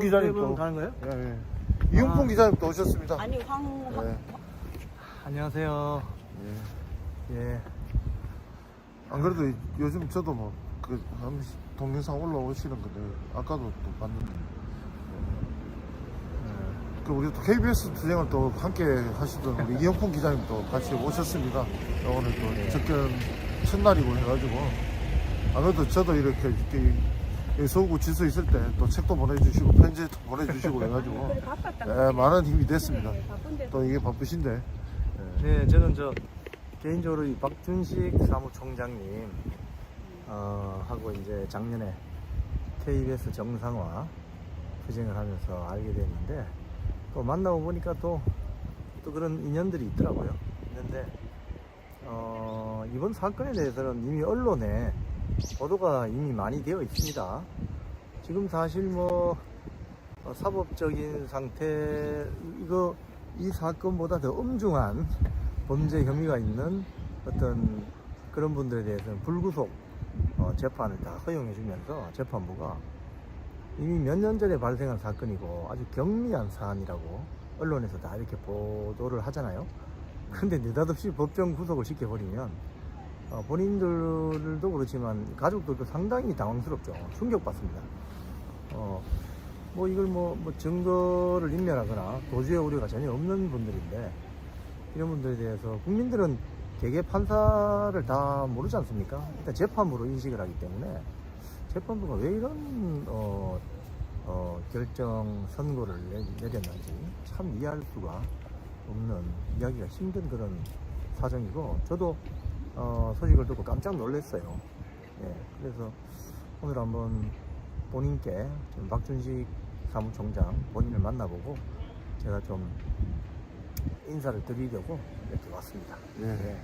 기자님 분 또. 가는 거예요? 예, 예. 이용풍 아. 기자님 또 오셨습니다. 아니 황, 황 예, 안녕하세요. 예. 예. 안 그래도 이- 요즘 저도 뭐, 그, 한 동영상 올라오시는 건데, 아까도 또 봤는데. 예. 그, 우리 또 KBS 투쟁을 또 함께 하시던 우리 이영풍 기자님 또 같이 오셨습니다. 오늘 또 접견 첫날이고 해가지고. 안 그래도 저도 이렇게, 서구 지수 있을 때 또 책도 보내주시고, 편지도 보내주시고 해가지고. 예, 많은 힘이 됐습니다. 바쁜데 또 이게 바쁘신데. 예. 네, 저는 저 개인적으로 이 박준식 사무총장님 어, 하고 이제 작년에 KBS 정상화 투쟁을 하면서 알게 됐는데 또 만나고 보니까 또, 또 그런 인연들이 있더라고요. 있는데 어, 이번 사건에 대해서는 이미 언론에 보도가 이미 많이 되어 있습니다. 지금 사실 뭐 어, 사법적인 상태 이거 이 사건보다 더 엄중한 범죄 혐의가 있는 어떤 그런 분들에 대해서는 불구속 어, 재판을 다 허용해 주면서 재판부가 이미 몇 년 전에 발생한 사건이고 아주 경미한 사안이라고 언론에서 다 이렇게 보도를 하잖아요. 근데 느닷없이 법정 구속을 시켜버리면 어, 본인들도 그렇지만 가족들도 상당히 당황스럽죠. 충격받습니다. 어, 뭐 이걸 뭐, 뭐 증거를 인멸하거나 도주의 우려가 전혀 없는 분들인데 이런 분들에 대해서 국민들은 대개 판사를 다 모르지 않습니까? 일단 재판부로 인식을 하기 때문에 재판부가 왜 이런 어, 어, 결정 선고를 내, 내렸는지 참 이해할 수가 없는 이야기가 힘든 그런 사정이고 저도 어, 소식을 듣고 깜짝 놀랐어요. 예, 그래서 오늘 한번 본인께 좀 박준식 사무총장 본인을 만나보고 제가 좀 인사를 드리려고 이렇게 왔습니다. 예. 예, 예.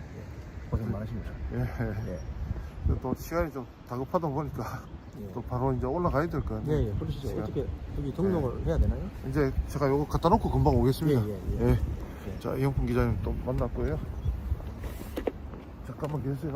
고생 많으십니다. 예. 예, 또 시간이 좀 다급하다 보니까 예. 또 바로 이제 올라가야 될거 예, 아니에요. 예, 그러시죠. 시간. 어떻게 여기 등록을 해야 되나요? 이제 제가 요거 갖다 놓고 금방 오겠습니다. 예, 예, 예. 예. 자, 이영풍 기자님 또 만났고요. 잠깐만 계세요.